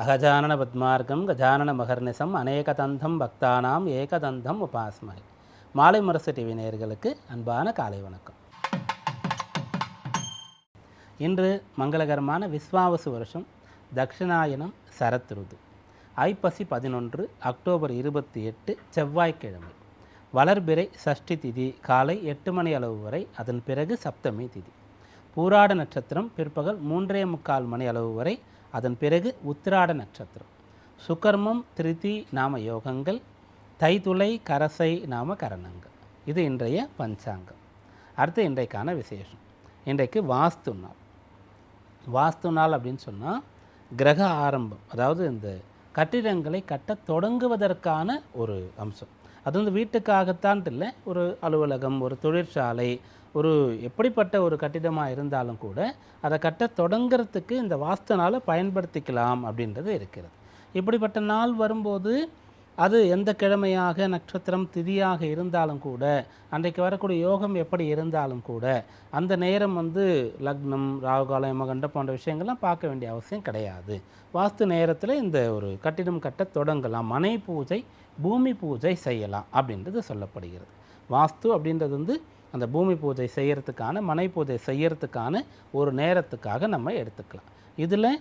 அகஜானன பத்மார்க்கம் கஜானன மகர்நிசம் அநேகதந்தம் பக்தானாம் ஏகதந்தம் உபாஸ்மகை மாலை முரசு டிவி நேயர்களுக்கு அன்பான காலை வணக்கம். இன்று மங்களகரமான விஸ்வாவசு வருஷம் தக்ஷிணாயனம் சரத்ருது. ஐப்பசி பதினொன்று அக்டோபர் இருபத்தி எட்டு செவ்வாய்க்கிழமை. வளர்பிறை சஷ்டி திதி காலை எட்டு மணி அளவு வரை அதன் பிறகு சப்தமி திதி. பூராட நட்சத்திரம் பிற்பகல் மூன்றே முக்கால் மணி அளவு வரை அதன் பிறகு உத்திராட நட்சத்திரம். சுகர்மம் திருதி நாம யோகங்கள் தைதுளை கரசை நாம கரணங்கள். இது இன்றைய பஞ்சாங்கம். அடுத்து இன்றைக்கான விசேஷம். இன்றைக்கு வாஸ்து நாள். வாஸ்து நாள் அப்படின்னு சொன்னால் கிரக ஆரம்பம். அதாவது இந்த கட்டிடங்களை கட்ட தொடங்குவதற்கான ஒரு அம்சம். அது வந்து வீட்டுக்காகத்தான் இல்லை. ஒரு அலுவலகம் ஒரு தொழிற்சாலை ஒரு எப்படிப்பட்ட ஒரு கட்டிடமாக இருந்தாலும் கூட அதை கட்ட தொடங்கிறதுக்கு இந்த வாஸ்துனால் பயன்படுத்திக்கலாம் அப்படின்றது இருக்கிறது. இப்படிப்பட்ட நாள் வரும்போது அது எந்த கிழமையாக நட்சத்திரம் திதியாக இருந்தாலும் கூட அன்றைக்கு வரக்கூடிய யோகம் எப்படி இருந்தாலும் கூட அந்த நேரம் வந்து லக்னம் ராகுகாலம் யமகண்டம் போன்ற விஷயங்கள்லாம் பார்க்க வேண்டிய அவசியம் கிடையாது. வாஸ்து நேரத்தில் இந்த ஒரு கட்டிடம் கட்ட தொடங்கலாம். மனை பூஜை பூமி பூஜை செய்யலாம் அப்படின்றது சொல்லப்படுகிறது. வாஸ்து அப்படின்றது வந்து அந்த பூமி பூஜை செய்கிறதுக்கான மனை பூஜை செய்கிறதுக்கான ஒரு நேரத்துக்காக நம்ம எடுத்துக்கலாம். இதில்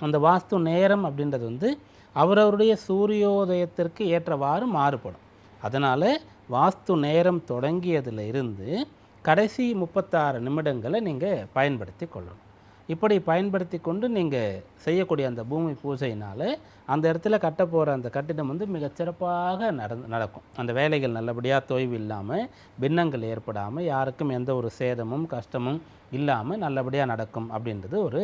அந்த வாஸ்து நேரம் அப்படின்றது வந்து அவரவருடைய சூரியோதயத்திற்கு ஏற்றவாறு மாறுபடும். அதனால் வாஸ்து நேரம் தொடங்கியதில் இருந்து கடைசி முப்பத்தாறு நிமிடங்களை நீங்கள் பயன்படுத்தி கொள்ளணும். இப்படி பயன்படுத்தி கொண்டு நீங்கள் செய்யக்கூடிய அந்த பூமி பூஜையினால் அந்த இடத்துல கட்ட போகிற அந்த கட்டிடம் வந்து மிகச்சிறப்பாக நடந்து நடக்கும். அந்த வேலைகள் நல்லபடியாக தொய்வு இல்லாமல் பின்னங்கள் ஏற்படாமல் யாருக்கும் எந்த ஒரு சேதமும் கஷ்டமும் இல்லாமல் நல்லபடியாக நடக்கும் அப்படின்றது ஒரு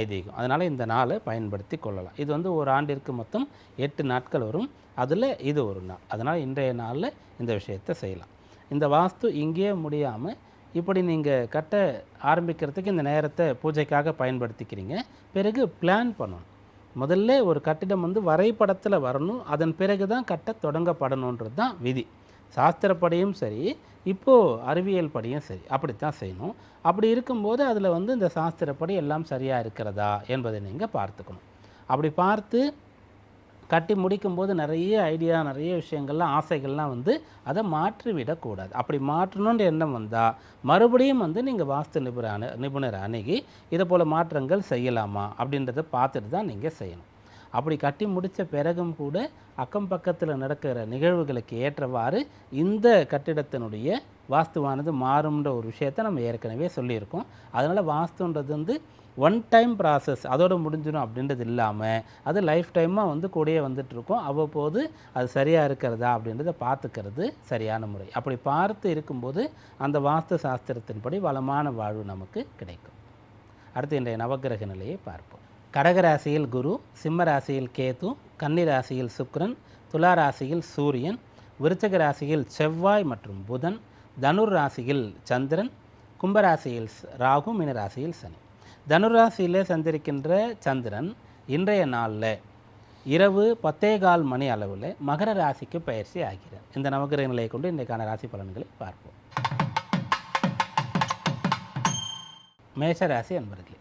ஐதீகம். அதனால் இந்த நாளை பயன்படுத்தி கொள்ளலாம். இது வந்து ஒரு ஆண்டிற்கு மொத்தம் எட்டு நாட்கள் வரும். அதில் இது ஒரு நாள். அதனால் இன்றைய நாளில் இந்த விஷயத்தை செய்யலாம். இந்த வாஸ்து இங்கேயே முடியாமல் இப்படி நீங்கள் கட்ட ஆரம்பிக்கிறதுக்கு இந்த நேரத்தை பூஜைக்காக பயன்படுத்திக்கிறீங்க. பிறகு பிளான் பண்ணணும். முதல்ல ஒரு கட்டிடம் வந்து வரைபடத்தில் வரணும். அதன் பிறகு தான் கட்ட தொடங்கப்படணுன்றது தான் விதி. சாஸ்திரப்படியும் சரி இப்போது அறிவியல் படியும் சரி அப்படித்தான் செய்யணும். அப்படி இருக்கும்போது அதில் வந்து இந்த சாஸ்திரப்படி எல்லாம் சரியாக இருக்கிறதா என்பதை நீங்கள் பார்த்துக்கணும். அப்படி பார்த்து கட்டி முடிக்கும்போது நிறைய ஐடியா நிறைய விஷயங்கள்லாம் ஆசைகள்லாம் வந்து அதை மாற்றி விடக்கூடாது அப்படி மாற்றணுன்ற எண்ணம் வந்தால் மறுபடியும் வந்து நீங்கள் வாஸ்து நிபுணர் அணு நிபுணர் அணுகி இதை போல் மாற்றங்கள் செய்யலாமா அப்படின்றத பார்த்துட்டு தான் நீங்கள் செய்யணும். அப்படி கட்டி முடித்த பிறகும் கூட அக்கம் பக்கத்தில் நடக்கிற நிகழ்வுகளுக்கு ஏற்றவாறு இந்த கட்டிடத்தினுடைய வாஸ்துவானது மாறும்ன்ற ஒரு விஷயத்தை நம்ம ஏற்கனவே சொல்லியிருக்கோம். அதனால் வாஸ்துன்றது வந்து ஒன் டைம் ப்ராசஸ் அதோடு முடிஞ்சிடும் அப்படின்றது இல்லாமல் அது லைஃப் டைமாக வந்து கூடயே வந்துட்டுருக்கோம். அவ்வப்போது அது சரியாக இருக்கிறதா அப்படின்றத பார்த்துக்கிறது சரியான முறை. அப்படி பார்த்து இருக்கும்போது அந்த வாஸ்து சாஸ்திரத்தின்படி வளமான வாழ்வு நமக்கு கிடைக்கும். அடுத்து இன்றைய நவக்கிரக நிலையை பார்ப்போம். கடகராசியில் குரு சிம்ம ராசியில் கேது கன்னி ராசியில் சுக்கிரன் துலா ராசியில் சூரியன் விருச்சக ராசியில் செவ்வாய் மற்றும் புதன் தனுர் ராசியில் சந்திரன் கும்பராசியில் ராகு மீன ராசியில் சனி. தனுராசியில் சந்திருக்கின்ற சந்திரன் இன்றைய நாளில் இரவு பத்தே கால் மணி அளவில் மகர ராசிக்கு பயிற்சி ஆகிறார். இந்த நவகிரக நிலையை கொண்டு இன்றைக்கான ராசி பலன்களை பார்ப்போம். மேஷ ராசி அன்பர்களே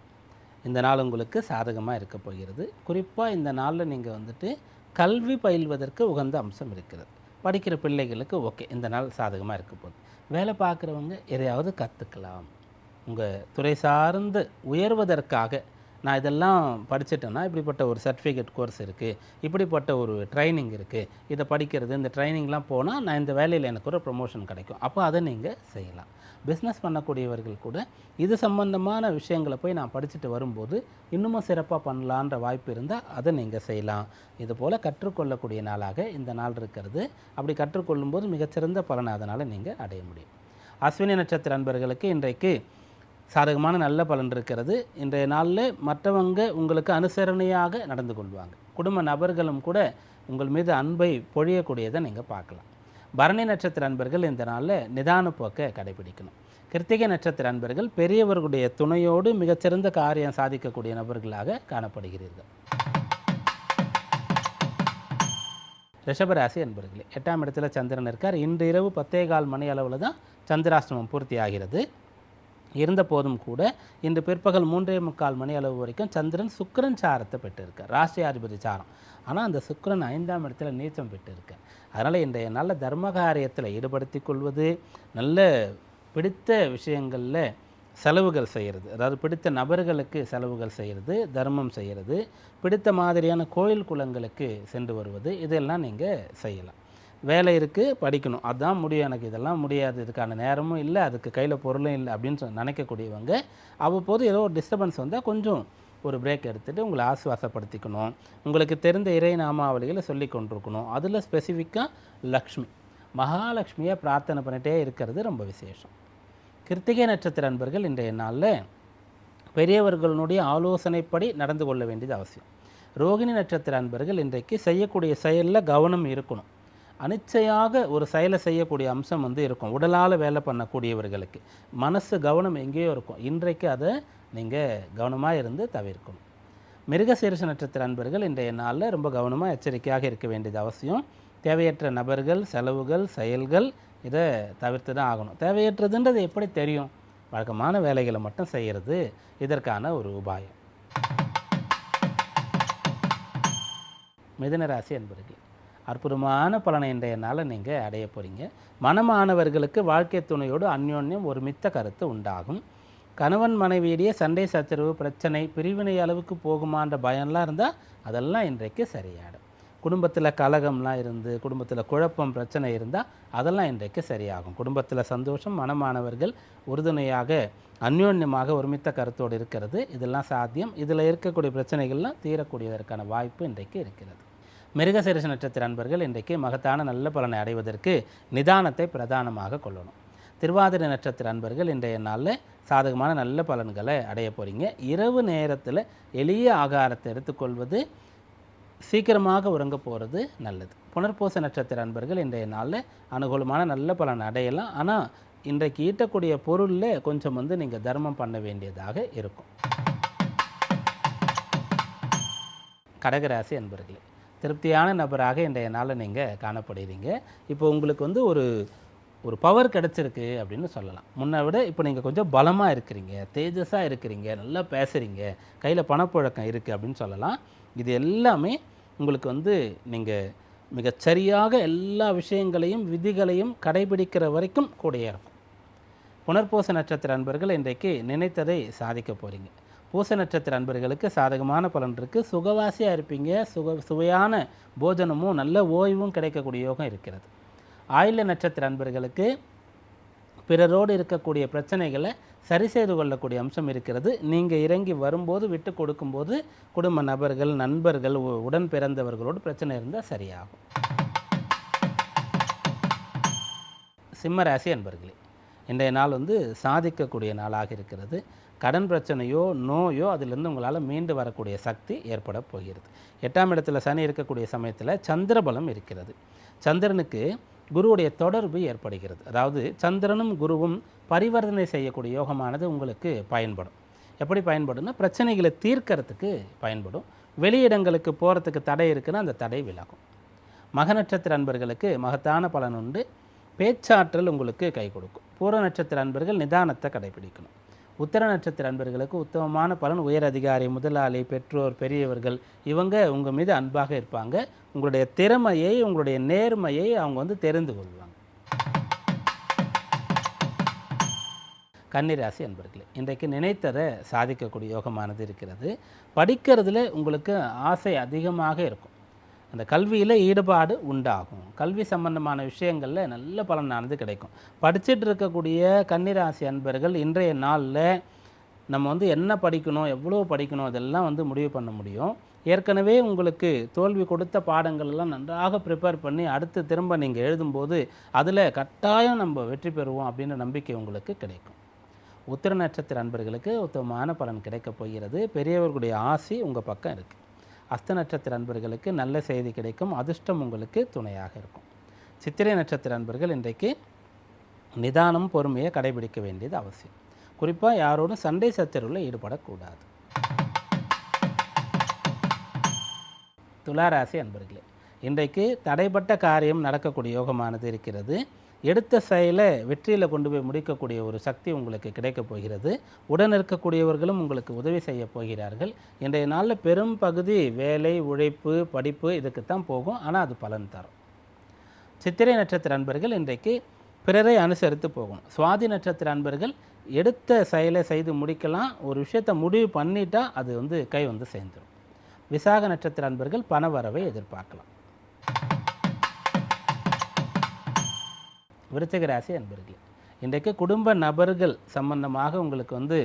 இந்த நாள் உங்களுக்கு சாதகமாக இருக்க போகிறது. குறிப்பாக இந்த நாளில் நீங்கள் வந்துட்டு கல்வி பயில்வதற்கு உகந்த அம்சம் இருக்கிறது. படிக்கிற பிள்ளைகளுக்கு ஓகே இந்த நாள் சாதகமாக இருக்க போகுது. வேலை பார்க்குறவங்க எதையாவது கற்றுக்கலாம் உங்கள் துறை சார்ந்து உயர்வதற்காக நான் இதெல்லாம் படிச்சிட்டேன்னா இப்படிப்பட்ட ஒரு சர்டிஃபிகேட் கோர்ஸ் இருக்குது இப்படிப்பட்ட ஒரு ட்ரைனிங் இருக்குது இதை படிக்கிறது இந்த ட்ரைனிங்லாம் போனால் நான் இந்த வேலையில் எனக்கு ஒரு ப்ரொமோஷன் கிடைக்கும். அப்போ அதை நீங்கள் செய்யலாம். பிஸ்னஸ் பண்ணக்கூடியவர்கள் கூட இது சம்பந்தமான விஷயங்களை போய் நான் படிச்சுட்டு வரும்போது இன்னமும் சிறப்பாக பண்ணலான்ற வாய்ப்பு இருந்தால் அதை நீங்கள் செய்யலாம். இது போல் கற்றுக்கொள்ளக்கூடிய நாளாக இந்த நாள் இருக்கிறது. அப்படி கற்றுக்கொள்ளும்போது மிகச்சிறந்த பலனை அதனால் நீங்கள் அடைய முடியும். அஸ்வினி நட்சத்திர அன்பர்களுக்கு இன்றைக்கு சாதகமான நல்ல பலன் இருக்கிறது. இன்றைய நாளில் மற்றவங்க உங்களுக்கு அனுசரணையாக நடந்து கொள்வாங்க. குடும்ப நபர்களும் கூட உங்கள் மீது அன்பை பொழியக்கூடியதை நீங்கள் பார்க்கலாம். பரணி நட்சத்திர அன்பர்கள் இந்த நாளில் நிதான போக்கை கடைபிடிக்கணும். கிருத்திகை நட்சத்திர அன்பர்கள் பெரியவர்களுடைய துணையோடு மிகச்சிறந்த காரியம் சாதிக்கக்கூடிய நபர்களாக காணப்படுகிறீர்கள். ரிஷபராசி அன்பர்களே எட்டாம் இடத்துல சந்திரன் இருக்கார். இன்று இரவு பத்தே கால் மணி அளவில் தான் சந்திராஷ்டமம் பூர்த்தி ஆகிறது இருந்த போதும் கூட இன்று பிற்பகல் மூன்றே முக்கால் மணி அளவு வரைக்கும் சந்திரன் சுக்கரன் சாரத்தை பெற்றிருக்கார். ராசியாதிபதி சாரம். ஆனால் அந்த சுக்கரன் ஐந்தாம் இடத்துல நீச்சம் பெற்றிருக்கார். அதனால் இன்றைய நல்ல தர்ம காரியத்தில் ஈடுபடுத்திக் கொள்வது நல்ல பிடித்த விஷயங்களில் செலவுகள் செய்கிறது அதாவது பிடித்த நபர்களுக்கு செலவுகள் செய்கிறது தர்மம் செய்கிறது பிடித்த மாதிரியான கோயில் குளங்களுக்கு சென்று வருவது இதெல்லாம் நீங்கள் செய்யலாம். வேலை இருக்குது படிக்கணும். அதுதான் முடியும் எனக்கு. இதெல்லாம் முடியாது. இதுக்கான நேரமும் இல்லை. அதுக்கு கையில் பொருளும் இல்லை அப்படின்னு சொ- நினைக்கக்கூடியவங்க அவ்வப்போது ஏதோ ஒரு டிஸ்டர்பன்ஸ் வந்தால் கொஞ்சம் ஒரு பிரேக் எடுத்துகிட்டு உங்களை ஆசுவாசப்படுத்திக்கணும். உங்களுக்கு தெரிந்த இறை நாமாவளிகளை சொல்லி கொண்டிருக்கணும். அதில் ஸ்பெசிஃபிக்காக லக்ஷ்மி. மகாலட்சுமியை பிரார்த்தனை பண்ணிகிட்டே இருக்கிறது ரொம்ப விசேஷம். கிருத்திகை நட்சத்திர அன்பர்கள் இன்றைய நாளில் பெரியவர்களுடைய ஆலோசனைப்படி நடந்து கொள்ள வேண்டியது அவசியம். ரோகிணி நட்சத்திர அன்பர்கள் இன்றைக்கு செய்யக்கூடிய செயலில் கவனம் இருக்கணும். அனிச்சையாக ஒரு செயலை செய்யக்கூடிய அம்சம் வந்து இருக்கும். உடலால் வேலை பண்ணக்கூடியவர்களுக்கு. மனசு கவனம் எங்கேயோ இருக்கும். இன்றைக்கு அதை நீங்கள் கவனமாக இருந்து தவிர்க்கணும். மிருகசீரிஷ நட்சத்திர அன்பர்கள் இன்றைய நாளில் ரொம்ப கவனமாக எச்சரிக்கையாக இருக்க வேண்டியது அவசியம். தேவையற்ற நபர்கள் செலவுகள் செயல்கள் இதை தவிர்த்து தான் ஆகணும். தேவையற்றதுன்றது எப்படி தெரியும்? வழக்கமான வேலைகளை மட்டும் செய்கிறது இதற்கான ஒரு உபாயம். மிதனராசி அன்பர்கள் அற்புதமான பலனை இன்றைய நாளில் நீங்கள் அடைய போகிறீங்க. மனமானவர்களுக்கு வாழ்க்கை துணையோடு அந்யோன்யம் ஒரு மித்த கருத்து உண்டாகும். கணவன் மனைவியிடையே சண்டை சச்சரவு பிரச்சனை பிரிவினை அளவுக்கு போகுமான்ற பயம்லாம் இருந்தால் அதெல்லாம் இன்றைக்கு சரியாயிடும். குடும்பத்தில் கலகம்லாம் இருந்து குடும்பத்தில் குழப்பம் பிரச்சனை இருந்தால் அதெல்லாம் இன்றைக்கு சரியாகும். குடும்பத்தில் சந்தோஷம் மனமானவர்கள் உறுதுணையாக அந்யோன்யமாக ஒருமித்த கருத்தோடு இருக்கிறது. இதெல்லாம் சாத்தியம். இதில் இருக்கக்கூடிய பிரச்சனைகள்லாம் தீரக்கூடியதற்கான வாய்ப்பு இன்றைக்கு இருக்கிறது. மிருகசீரிஷ நட்சத்திர அன்பர்கள் இன்றைக்கு மகத்தான நல்ல பலனை அடைவதற்கு நிதானத்தை பிரதானமாக கொள்ளணும். திருவாதிரை நட்சத்திர அன்பர்கள் இன்றைய நாளில் சாதகமான நல்ல பலன்களை அடைய போகிறீங்க இரவு நேரத்தில் எளிய ஆகாரத்தை எடுத்துக்கொள்வது சீக்கிரமாக உறங்க போகிறது நல்லது. புனர்பூச நட்சத்திர அன்பர்கள் இன்றைய நாளில் அனுகூலமான நல்ல பலன் அடையலாம். ஆனால் இன்றைக்கு ஈட்டக்கூடிய பொருளில் கொஞ்சம் வந்து நீங்கள் தர்மம் பண்ண வேண்டியதாக இருக்கும். கடகராசி அன்பர்களே திருப்தியான நபராக இன்றைய நாளில் நீங்கள் காணப்படுகிறீங்க. இப்போ உங்களுக்கு வந்து ஒரு ஒரு பவர் கிடச்சிருக்கு அப்படின்னு சொல்லலாம். முன்னை விட இப்போ நீங்கள் கொஞ்சம் பலமாக இருக்கிறீங்க தேஜஸாக இருக்கிறீங்க நல்லா பேசுகிறீங்க கையில் பணப்புழக்கம் இருக்குது அப்படின்னு சொல்லலாம். இது எல்லாமே உங்களுக்கு வந்து நீங்கள் மிகச்சரியாக எல்லா விஷயங்களையும் விதிகளையும் கடைபிடிக்கிற வரைக்கும் கூடயே இருக்கும். புனர்பூச நட்சத்திர அன்பர்கள் இன்றைக்கு நினைத்ததை சாதிக்க போகிறீங்க பூச நட்சத்திர அன்பர்களுக்கு சாதகமான பலன் இருக்குது சுகவாசியாக இருப்பீங்க. சுக சுவையான போஜனமும் நல்ல ஓய்வும் கிடைக்கக்கூடிய யோகம் இருக்கிறது. ஆயுள நட்சத்திர அன்பர்களுக்கு பிறரோடு இருக்கக்கூடிய பிரச்சனைகளை சரி செய்து கொள்ளக்கூடிய அம்சம் இருக்கிறது. நீங்கள் இறங்கி வரும்போது விட்டு கொடுக்கும்போது குடும்ப நபர்கள் நண்பர்கள் உ- உடன் பிறந்தவர்களோடு பிரச்சனை இருந்தால் சரியாகும். சிம்மராசி அன்பர்களே இன்றைய நாள் வந்து சாதிக்கக்கூடிய நாளாக இருக்கிறது. கடன் பிரச்சனையோ நோயோ அதிலிருந்து உங்களால் மீண்டு வரக்கூடிய சக்தி ஏற்பட போகிறது. எட்டாம் இடத்துல சனி இருக்கக்கூடிய சமயத்தில் சந்திரபலம் இருக்கிறது. சந்திரனுக்கு குருவுடைய தொடர்பு ஏற்படுகிறது. அதாவது சந்திரனும் குருவும் பரிவர்த்தனை செய்யக்கூடிய யோகமானது உங்களுக்கு பயன்படும். எப்படி பயன்படும்னா பிரச்சனைகளை தீர்க்கறதுக்கு பயன்படும். வெளியிடங்களுக்கு போகிறதுக்கு தடை இருக்குன்னா அந்த தடை விலகும். மக நட்சத்திர அன்பர்களுக்கு மகத்தான பலன் உண்டு. பேச்சாற்றல் உங்களுக்கு கை கொடுக்கும். பூர நட்சத்திர அன்பர்கள் நிதானத்தை கடைபிடிக்கணும். உத்தர நட்சத்திர அன்பர்களுக்கு உத்தமமான பலன். உயர் அதிகாரி முதலாளி பெற்றோர் பெரியவர்கள் இவங்க உங்கள் மீது அன்பாக இருப்பாங்க. உங்களுடைய திறமையை உங்களுடைய நேர்மையை அவங்க வந்து தெரிந்து கொள்வாங்க. கன்னிராசி அன்பர்களே இன்றைக்கு நினைத்ததை சாதிக்கக்கூடிய யோகமானது இருக்கிறது. படிக்கிறதுல உங்களுக்கு ஆசை அதிகமாக இருக்கும். அந்த கல்வியில் ஈடுபாடு உண்டாகும். கல்வி சம்பந்தமான விஷயங்களில் நல்ல பலனானது கிடைக்கும். படிச்சிட்டு இருக்கக்கூடிய கன்னிராசி அன்பர்கள் இன்றைய நாளில் நம்ம வந்து என்ன படிக்கணும் எவ்வளோ படிக்கணும் அதெல்லாம் வந்து முடிவு பண்ண முடியும். ஏற்கனவே உங்களுக்கு தோல்வி கொடுத்த பாடங்கள்லாம் நன்றாக ப்ரிப்பேர் பண்ணி அடுத்து திரும்ப நீங்கள் எழுதும்போது அதில் கட்டாயம் நம்ம வெற்றி பெறுவோம் அப்படின்ற நம்பிக்கை உங்களுக்கு கிடைக்கும். உத்திர நட்சத்திர அன்பர்களுக்கு உத்தமமான பலன் கிடைக்கப் போகிறது. பெரியவர்களுடைய ஆசி உங்கள் பக்கம் இருக்குது அஸ்த நட்சத்திர அன்பர்களுக்கு நல்ல செய்தி கிடைக்கும் அதிர்ஷ்டம் உங்களுக்கு துணையாக இருக்கும். சித்திரை நட்சத்திர அன்பர்கள் இன்றைக்கு நிதானம் பொறுமையை கடைபிடிக்க வேண்டியது அவசியம். குறிப்பாக யாரோடும் சண்டை சச்சரவில் ஈடுபடக்கூடாது. துளாராசி அன்பர்களே இன்றைக்கு தடைப்பட்ட காரியம் நடக்கக்கூடிய யோகமானது இருக்கிறது. எடுத்த செயலை வெற்றியில் கொண்டு போய் முடிக்கக்கூடிய ஒரு சக்தி உங்களுக்கு கிடைக்கப் போகிறது. உடன் இருக்கக்கூடியவர்களும் உங்களுக்கு உதவி செய்ய போகிறார்கள். இன்றைய நாளில் பெரும் பகுதி வேலை உழைப்பு படிப்பு இதுக்கு தான் போகும். ஆனால் அது பலன் தரும். சித்திரை நட்சத்திர அன்பர்கள் இன்றைக்கு பிறரை அனுசரித்து போகணும் சுவாதி நட்சத்திர அன்பர்கள் எடுத்த செயலை செய்து முடிக்கலாம். ஒரு விஷயத்தை முடிவு பண்ணிட்டா அது வந்து கை வந்து சேர்ந்துடும் விசாக நட்சத்திர அன்பர்கள் பண வரவை எதிர்பார்க்கலாம். விருச்சிக ராசி அன்பர்களே இன்றைக்கு குடும்ப நபர்கள் சம்பந்தமாக உங்களுக்கு வந்து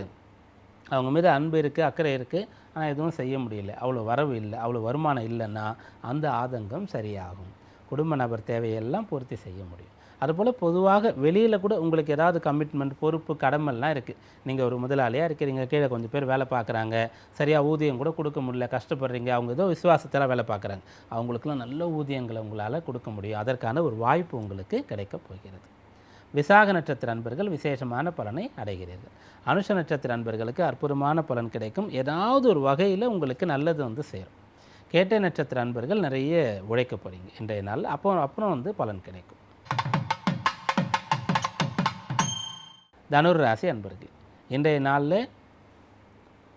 அவங்க மீது அன்பு இருக்குது அக்கறை இருக்குது ஆனால் எதுவும் செய்ய முடியல. அவ்வளோ வரவு இல்லை. அவ்வளோ வருமானம் இல்லைன்னா அந்த ஆதங்கம் சரியாகும். குடும்ப நபர் தேவையெல்லாம் பூர்த்தி செய்ய முடியும். அதுபோல் பொதுவாக வெளியில் கூட உங்களுக்கு ஏதாவது கமிட்மெண்ட் பொறுப்பு கடமைலாம் இருக்குது நீங்கள் ஒரு முதலாளியாக இருக்கிறீங்க கீழே கொஞ்சம் பேர் வேலை பார்க்குறாங்க சரியாக ஊதியம் கூட கொடுக்க முடியல கஷ்டப்படுறீங்க அவங்க ஏதோ விசுவாசத்தில் வேலை பார்க்குறாங்க. அவங்களுக்குலாம் நல்ல ஊதியங்களை உங்களால் கொடுக்க முடியும். அதற்கான ஒரு வாய்ப்பு உங்களுக்கு கிடைக்கப் போகிறது. விசாக நட்சத்திர அன்பர்கள் விசேஷமான பலனை அடைகிறீர்கள். அனுஷ நட்சத்திர அன்பர்களுக்கு அற்புதமான பலன் கிடைக்கும். ஏதாவது ஒரு வகையில் உங்களுக்கு நல்லது வந்து சேரும். கேட்டை நட்சத்திர அன்பர்கள் நிறைய உழைக்க போகிறீங்க இன்றைய நாள் அப்போ அப்புறம் வந்து பலன் கிடைக்கும். தனுர் ராசி அன்பர்கள் இன்றைய நாளில்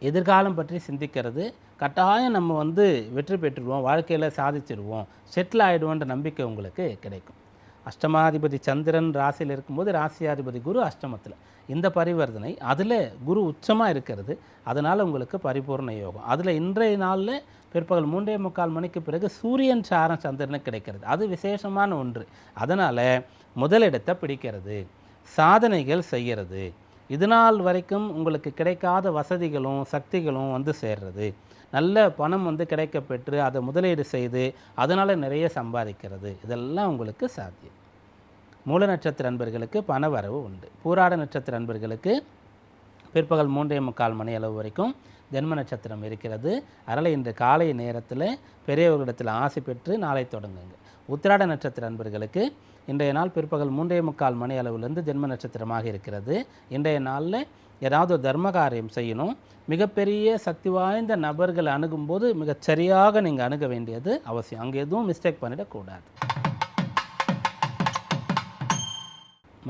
எதிர்காலம் பற்றி சிந்திக்கிறது. கட்டாயம் நம்ம வந்து வெற்றி பெற்றுடுவோம் வாழ்க்கையில் சாதிச்சிடுவோம் செட்டில் ஆகிடுவோன்ற நம்பிக்கை உங்களுக்கு கிடைக்கும். அஷ்டமாதிபதி சந்திரன் ராசியில் இருக்கும்போது ராசியாதிபதி குரு அஷ்டமத்தில். இந்த பரிவர்த்தனை அதில் குரு உச்சமாக இருக்கிறது. அதனால் உங்களுக்கு பரிபூர்ண யோகம். அதில் இன்றைய நாளில் பிற்பகல் மூன்றே முக்கால் மணிக்கு பிறகு சூரியன் சாரம் சந்திரனுக்கு கிடைக்கிறது. அது விசேஷமான ஒன்று. அதனால் முதலிடத்தை பிடிக்கிறது. சாதனைகள் செய்கிறது. இதுநாள் வரைக்கும் உங்களுக்கு கிடைக்காத வசதிகளும் சக்திகளும் வந்து சேர்றது. நல்ல பணம் வந்து கிடைக்க பெற்று அதை முதலீடு செய்து அதனால் நிறைய சம்பாதிக்கிறது. இதெல்லாம் உங்களுக்கு சாத்தியம். மூல நட்சத்திர அன்பர்களுக்கு பண வரவு உண்டு. பூராட நட்சத்திர அன்பர்களுக்கு பிற்பகல் மூன்றே முக்கால் மணி அளவு வரைக்கும் ஜென்ம நட்சத்திரம் இருக்கிறது. அதனால் இன்று காலை நேரத்தில் பெரியவர்களிடத்தில் ஆசை பெற்று நாளை தொடங்குங்க. உத்திராட நட்சத்திர அன்பர்களுக்கு இன்றைய நாள் பிற்பகல் மூன்றே முக்கால் மணி அளவிலிருந்து ஜென்ம நட்சத்திரமாக இருக்கிறது. இன்றைய நாளில் ஏதாவது ஒரு தர்ம காரியம் செய்யணும். மிகப்பெரிய சக்தி வாய்ந்த நபர்களை அணுகும்போது மிகச் சரியாக நீங்கள் அணுக வேண்டியது அவசியம். அங்கே எதுவும் மிஸ்டேக் பண்ணிடக்கூடாது.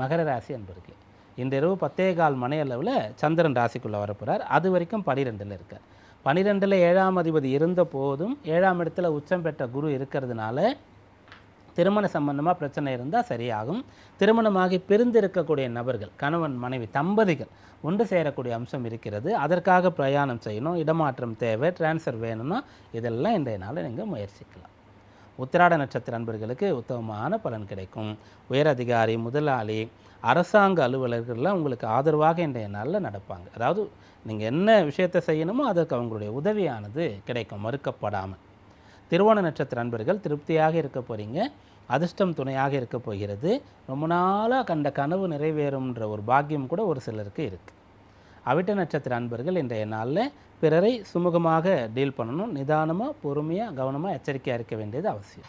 மகர ராசி அன்பருக்கு இந்த இரவு பத்தே கால் மணி அளவில் சந்திரன் ராசிக்குள்ளே வரப்போகிறார் அது வரைக்கும் பனிரெண்டில் இருக்கார். பனிரெண்டில் ஏழாம் அதிபதி இருந்த போதும் ஏழாம் இடத்துல உச்சம் பெற்ற குரு இருக்கிறதுனால திருமண சம்பந்தமாக பிரச்சனை இருந்தால் சரியாகும். திருமணமாகி பிரிந்திருக்கக்கூடிய நபர்கள் கணவன் மனைவி தம்பதிகள் ஒன்று சேரக்கூடிய அம்சம் இருக்கிறது. அதற்காக பிரயாணம் செய்யணும் இடமாற்றம் தேவை டிரான்ஸ்ஃபர் வேணும்னா இதெல்லாம் இன்றைய நாளில் நீங்கள் முயற்சிக்கலாம். உத்திராட நட்சத்திர அன்பர்களுக்கு உத்தமமான பலன் கிடைக்கும். உயர் அதிகாரி முதலாளி அரசாங்க அலுவலர்கள்லாம் உங்களுக்கு ஆதரவாக இன்றைய நாளில் நடப்பாங்க. அதாவது நீங்கள் என்ன விஷயத்தை செய்யணுமோ அதற்கு அவங்களுடைய உதவியானது கிடைக்கும் மறுக்கப்படாமல். திருவோண நட்சத்திர அன்பர்கள் திருப்தியாக இருக்க போகிறீங்க அதிர்ஷ்டம் துணையாக இருக்க போகிறது. ரொம்ப நாளாக கண்ட கனவு நிறைவேறும்ன்ற ஒரு பாக்கியம் கூட ஒரு சிலருக்கு இருக்குது அவிட்ட நட்சத்திர அன்பர்கள் இன்றைய நாளில் பிறரை சுமூகமாக டீல் பண்ணணும். நிதானமாக பொறுமையாக கவனமாக எச்சரிக்கையாக இருக்க வேண்டியது அவசியம்.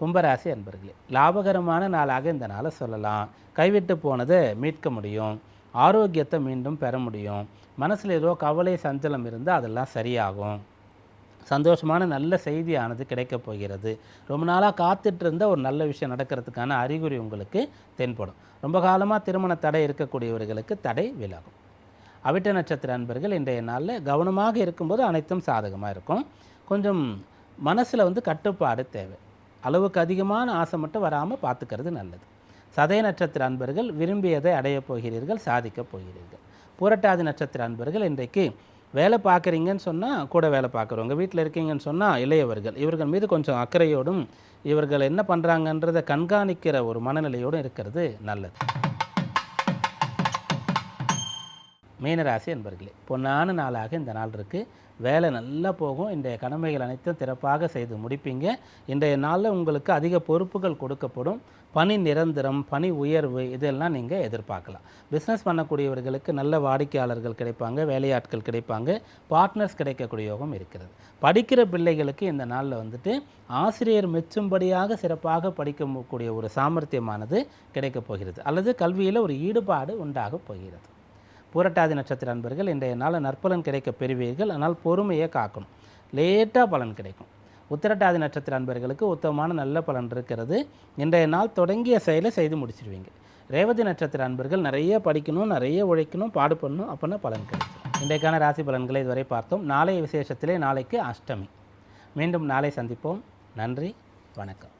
கும்பராசி அன்பர்களே லாபகரமான நாளாக இந்த நாளை சொல்லலாம். கைவிட்டு போனதை மீட்க முடியும். ஆரோக்கியத்தை மீண்டும் பெற முடியும். மனசில் ஏதோ கவலை சஞ்சலம் இருந்தால் அதெல்லாம் சரியாகும். சந்தோஷமான நல்ல செய்தியானது கிடைக்கப் போகிறது. ரொம்ப நாளாக காத்துட்டு இருந்த ஒரு நல்ல விஷயம் நடக்கிறதுக்கான அறிகுறி உங்களுக்கு தென்படும். ரொம்ப காலமாக திருமண தடை இருக்கக்கூடியவர்களுக்கு தடை விலகும். அவிட்ட நட்சத்திர அன்பர்கள் இன்றைய நாளில் கவனமாக இருக்கும்போது அனைத்தும் சாதகமாக இருக்கும். கொஞ்சம் மனசில் வந்து கட்டுப்பாடு தேவை. அளவுக்கு அதிகமான ஆசை மட்டும் வராமல் பார்த்துக்கிறது நல்லது. சதய நட்சத்திர அன்பர்கள் விரும்பியதை அடையப் போகிறீர்கள் சாதிக்கப் போகிறீர்கள். புரட்டாதி நட்சத்திர அன்பர்கள் இன்றைக்கு வேலை பார்க்குறீங்கன்னு சொன்னால் கூட வேலை பார்க்குறவங்க வீட்டில் இருக்கீங்கன்னு சொன்னால் இளையவர்கள். இவர்கள் மீது கொஞ்சம் அக்கறையோடும் இவர்கள் என்ன பண்ணுறாங்கன்றதை கண்காணிக்கிற ஒரு மனநிலையோடும் இருக்கிறது நல்லது. மீனராசி என்பர்களே பொன்னான நாளாக இந்த நாள் இருக்குது வேலை நல்லா போகும். இன்றைய கடமைகள் அனைத்தும் சிறப்பாக செய்து முடிப்பீங்க. இன்றைய நாளில் உங்களுக்கு அதிக பொறுப்புகள் கொடுக்கப்படும். பணி நிரந்தரம் பணி உயர்வு இதெல்லாம் நீங்கள் எதிர்பார்க்கலாம். பிஸ்னஸ் பண்ணக்கூடியவர்களுக்கு நல்ல வாடிக்கையாளர்கள் கிடைப்பாங்க வேலையாட்கள் கிடைப்பாங்க பார்ட்னர்ஸ் கிடைக்கக்கூடிய யோகம் இருக்கிறது. படிக்கிற பிள்ளைகளுக்கு இந்த நாளில் வந்துட்டு ஆசிரியர் மெச்சும்படியாக சிறப்பாக படிக்கக்கூடிய ஒரு சாமர்த்தியமானது கிடைக்கப் போகிறது. அல்லது கல்வியில் ஒரு ஈடுபாடு உண்டாகப் போகிறது. புரட்டாதி நட்சத்திர அன்பர்கள் இன்றைய நாள் நற்பலன் கிடைக்க பெறுவீர்கள். ஆனால் பொறுமையை காக்கணும். லேட்டாக பலன் கிடைக்கும். உத்திரட்டாதி நட்சத்திர அன்பர்களுக்கு உத்தமமான நல்ல பலன் இருக்கிறது. இன்றைய நாள் தொடங்கிய செயலை செய்து முடிச்சிருவீங்க ரேவதி நட்சத்திர அன்பர்கள் நிறைய படிக்கணும் நிறைய உழைக்கணும் பாடுபடணும் அப்படின்னா பலன் கிடைக்கும். இன்றைக்கான ராசி பலன்களை இதுவரை பார்த்தோம். நாளைய விசேஷத்திலே நாளைக்கு அஷ்டமி. மீண்டும் நாளை சந்திப்போம். நன்றி வணக்கம்.